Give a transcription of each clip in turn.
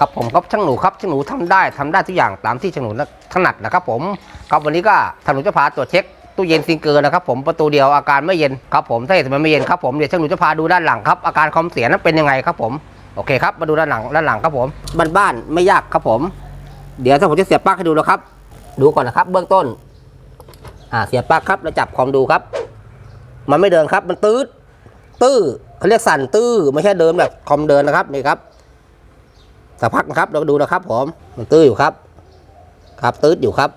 ครับผมครับช่างหนูครับช่างหนูทำได้ทำได้ทุกอย่างตามที่ช่างหนูถนัดนะครับผมครับวันนี้ก็ช่างหนูจะพาตรวจเช็คตู้เย็นซิงเกอร์นะครับผมประตูเดียวอาการไม่เย็นครับผมถ้าเหตุมันไม่เย็นครับผมเดี๋ยวช่างหนูจะพาดูด้านหลังครับอาการคอมเสียนั้นเป็นยังไงครับผมโอเคครับมาดูด้านหลังด้านหลังครับผมบ้านๆไม่ยากครับผม เดี๋ยวถ้าผมจะเสียบปลั๊กให้ดูนะครับ ดูก่อนนะครับ เบื้องต้นอ่าเสียบปลั๊กครับแล้วจับคอมดูครับ มันไม่เดินครับมันตื้อตื้อเขาเรียกสั่นตื้อไม่ใช่เดินแบบคอมเดินนะครับนี่ครับ สักพักนะครับ เราก็ดูนะครับผมมันตื้ออยู่ครับ ครับตื้ออยู่ครับ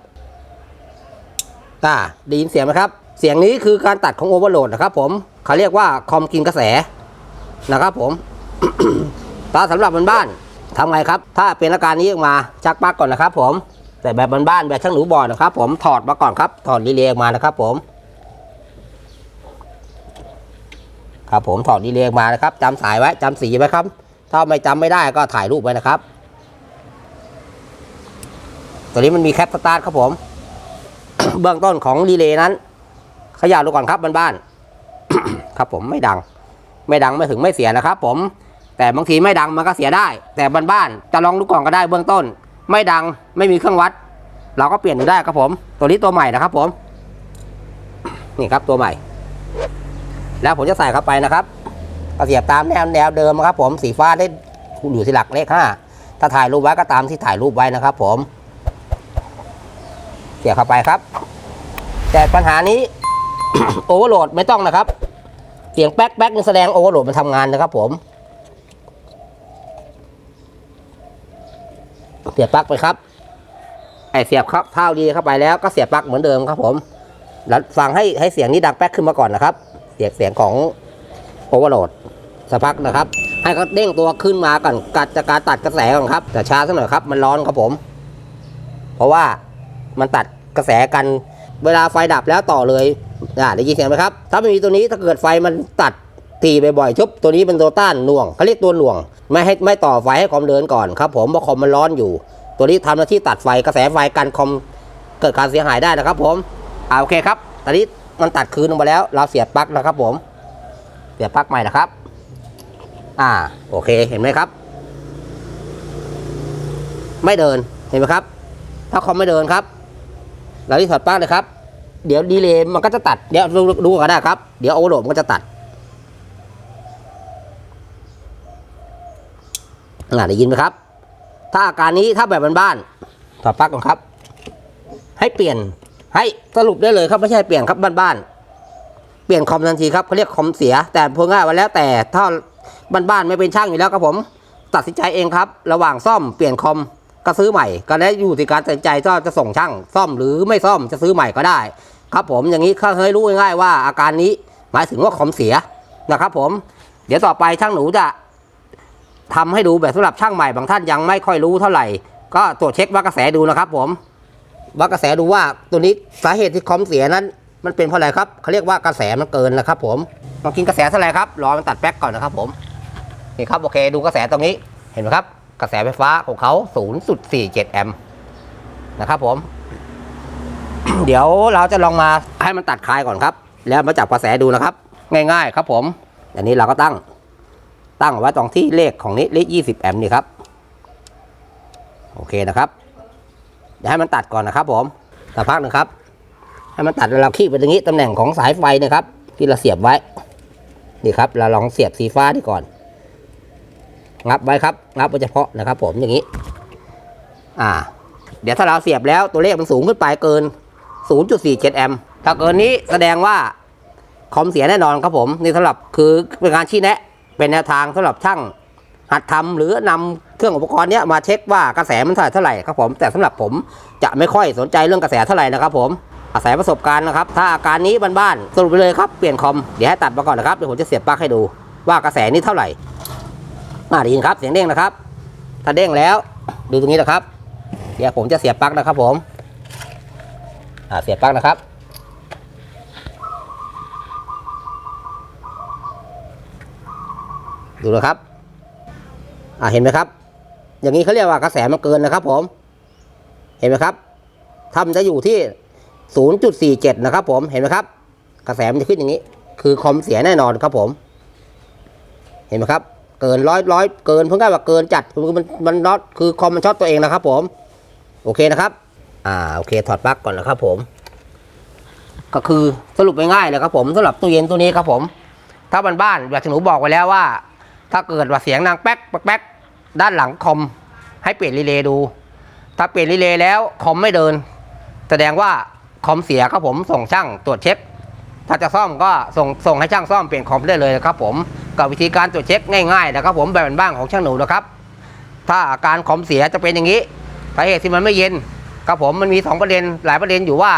อ่าได้ยินเสียงไหมครับ เสียงนี้คือการตัดของโอเวอร์โหลดนะครับ ผมเขาเรียกว่าคอมกินกระแสนะครับ ผมตาสำหรับบ้านๆทำไงครับ ถ้าเป็นอาการนี้ออกมาชักปลั๊กก่อนนะครับ ผมแต่แบบบ้านๆแบบช่างหนูบอดนะครับ ผมถอดมาก่อนครับ ถอดรีเลย์ออกมานะครับ ผม ครับผมถอดดีเลย์ออกมานะครับจำสายไว้จำสีไว้ครับ ถ้าไม่จำไม่ได้ก็ถ่ายรูปไว้นะครับ ตัวนี้มันมีแคปสตาร์ทครับผม เบื้องต้นของดีเลย์นั้น ขย่าดูก่อนครับบ้านๆครับผมไม่ดัง ไม่ดังไม่ถึงไม่เสียนะครับ ผม แต่บางทีไม่ดังมันก็เสียได้ แต่บ้านๆจะลองดูก่อนก็ได้เบื้องต้น ไม่ดังไม่มีเครื่องวัด เราก็เปลี่ยนดูได้ครับผม ตัวนี้ตัวใหม่นะครับ ผม นี่ครับตัวใหม่ แล้วผมจะใส่เข้าไปนะครับ ก็เสียบตามแนวแนวเดิมครับ ผมสีฟ้าได้อยู่ที่หลักเลขห้าถ้าถ่ายรูปไว้ก็ตามที่ถ่ายรูปไว้นะครับ ผม เสียบเข้าไปครับ แต่ปัญหานี้โอเวอร์โหลดไม่ต้องนะครับ เสียงแป๊กแป๊กนี่แสดงโอเวอร์โหลดมันทำงานนะครับ ผม เสียบปลั๊กไปครับไอเสียบครับเท่าดีเข้าไปแล้วก็เสียบปลั๊กเหมือนเดิมครับ ผม แล้วฟังให้ให้เสียงนี้ดังแป๊กขึ้นมาก่อนนะครับ เสียงเสียงของ โอเวอร์โหลดสักพักนะครับ ให้เขาเด้งตัวขึ้นมาก่อนกัดจากการตัดกระแสก่อนครับ แต่ช้าสักหน่อยครับ มันร้อนครับผม เพราะว่ามันตัดกระแสกันเวลาไฟดับแล้วต่อเลยอ่าได้ยินเสียงไหมครับ ถ้าไม่มีตัวนี้ถ้าเกิดไฟมันตัดตีบ่อยๆชุบตัวนี้เป็นตัวต้านหน่วงเขาเรียกตัวหน่วง ไม่ให้ไม่ต่อไฟให้คอมเดินก่อนครับผมเพราะคอมมันร้อนอยู่ ตัวนี้ทำหน้าที่ตัดไฟกระแสไฟกันคอมเกิดการเสียหายได้นะครับผมอ่าโอเคครับตอนนี้มันตัดคืนลงมาแล้ว เราเสียบปลั๊กนะครับผม เสียบปลั๊กใหม่นะครับ อ่า โอเค เห็นไหมครับ ไม่เดิน เห็นไหมครับ ถ้าคอมไม่เดินครับ เราที่ถอดปลั๊กเลยครับ เดี๋ยวดีเลย์มันก็จะตัด เดี๋ยวดูดูกันได้ครับ เดี๋ยวโอเวอร์โหลดมันก็จะตัดอ่าได้ยินไหมครับ ถ้าอาการนี้ถ้าแบบบ้านๆถอดปลั๊กก่อนครับ ให้เปลี่ยน ให้สรุปได้เลยครับไม่ใช่เปลี่ยนครับบ้านๆ เปลี่ยนคอมทันทีครับเขาเรียกคอมเสีย แต่พูดง่ายว่าแล้วแต่ถ้าบ้านๆไม่เป็นช่างอยู่แล้วครับผม ตัดสินใจเองครับ ระหว่างซ่อมเปลี่ยนคอมก็ซื้อใหม่ ก็ได้อยู่ที่การตัดสินใจว่าจะส่งช่าง ซ่อมหรือไม่ซ่อมจะซื้อใหม่ก็ได้ ครับผมอย่างนี้เคยรู้ง่ายๆว่าอาการนี้หมายถึงว่าคอมเสียนะครับผม เดี๋ยวต่อไปช่างหนูจะทำให้ดูแบบสำหรับช่างใหม่บางท่านยังไม่ค่อยรู้เท่าไหร่ ก็ตรวจเช็ควัดกระแสดูนะครับผมวัดกระแสดูว่าตัวนี้สาเหตุที่คอมเสียนั้น มันเป็นเพราะอะไรครับเขาเรียกว่ากระแสมันเกินนะครับ ผมลองกินกระแสเท่าไหร่ครับรอมันตัดแป๊กก่อนนะครับ ผมนี่ครับโอเค ดูกระแสตรงนี้เห็นไหมครับ กระแสไฟฟ้าของเขา0.47แอมป์นะครับผม เดี๋ยวเราจะลองมาให้มันตัดคลายก่อนครับ แล้วมาจับกระแสดูนะครับ ง่าย ๆ ครับ ผม อันนี้เราก็ตั้ง ตั้งไว้ตรงที่เลขของนี้เลข20แอมป์นี่ครับโอเคนะครับเดี๋ยวให้มันตัดก่อนนะครับ ผมสักพักหนึ่งครับ ให้มันตัดเราคีบไปตรงนี้ตำแหน่งของสายไฟนะครับ ที่เราเสียบไว้นี่ครับ เราลองเสียบสีฟ้านี่ก่อน งับไว้ครับ งับไว้เฉพาะนะครับ ผมอย่างนี้ อ่า เดี๋ยวถ้าเราเสียบแล้วตัวเลขมันสูงขึ้นไปเกิน 0.47 แอมป์ถ้าเกินนี้แสดงว่าคอมเสียแน่นอนครับผมนี่สำหรับคือเป็นการชี้แนะ เป็นแนวทางสำหรับช่างหัดทำหรือนำเครื่องอุปกรณ์เนี้ยมาเช็คว่ากระแสมันเท่าไหร่เท่าไหร่ครับผม แต่สำหรับผมจะไม่ค่อยสนใจเรื่องกระแสเท่าไหร่นะครับผม อาศัยประสบการณ์นะครับ ถ้าอาการนี้บ้านๆสรุปไปเลยครับเปลี่ยนคอมเดี๋ยวให้ตัดมาก่อนนะครับเดี๋ยวผมจะเสียบปลั๊กให้ดู ว่ากระแสนี้เท่าไหร่อ่าได้ยินครับเสียงเด้งนะครับ ถ้าเด้งแล้ว ดูตรงนี้นะครับ เดี๋ยวผมจะเสียบปลั๊กนะครับ ผมอ่าเสียบปลั๊กนะครับดูนะครับ อ่าเห็นไหมครับ อย่างนี้เขาเรียกว่ากระแสมันเกินนะครับ ผม เห็นไหมครับถ้ามันจะอยู่ที่ 0.47 นะครับผมเห็นไหมครับ กระแสมันจะขึ้นอย่างนี้ คือคอมเสียแน่นอนครับผม เห็นไหมครับ เกินร้อยร้อยเกินเพิ่งได้ว่าเกินจัดคือมันมันน็อตคือคอมมันช็อตตัวเองนะครับ ผม โอเคนะครับ อ่าโอเคถอดปลั๊กก่อนนะครับ ผม ก็คือสรุปง่ายๆเลยครับผมสำหรับตู้เย็นตัวนี้ครับผม ถ้าบ้านๆแบบที่หนูบอกไว้แล้วว่า ถ้าเกิดว่าเสียงดังแป๊กแป๊กแป๊กด้านหลังคอมให้เปลี่ยนรีเลย์ดู ถ้าเปลี่ยนรีเลย์แล้วคอมไม่เดิน แสดงว่า คอมเสียครับผมส่งช่างตรวจเช็ค ถ้าจะซ่อมก็ส่งส่งให้ช่างซ่อมเปลี่ยนคอมได้เลยครับผมกับวิธีการตรวจเช็คง่ายๆนะครับผมแบบบ้านของช่างหนูนะครับ ถ้าอาการคอมเสียจะเป็นอย่างนี้สาเหตุที่มันไม่เย็นครับผมมันมีสองประเด็นหลายประเด็นอยู่ว่า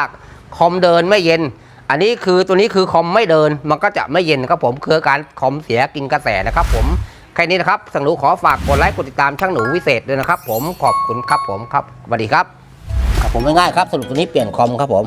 คอมเดินไม่เย็น อันนี้คือตัวนี้คือคอมไม่เดินมันก็จะไม่เย็นครับผมคือการคอมเสียกินกระแสนะครับ ผมแค่นี้นะครับสังหนูขอฝากกดไลค์กดติดตามช่างหนูวิเศษด้วยนะครับ ผมขอบคุณครับผมครับสวัสดีครับ ครับผมง่ายๆครับสรุปตัวนี้เปลี่ยนคอมครับผม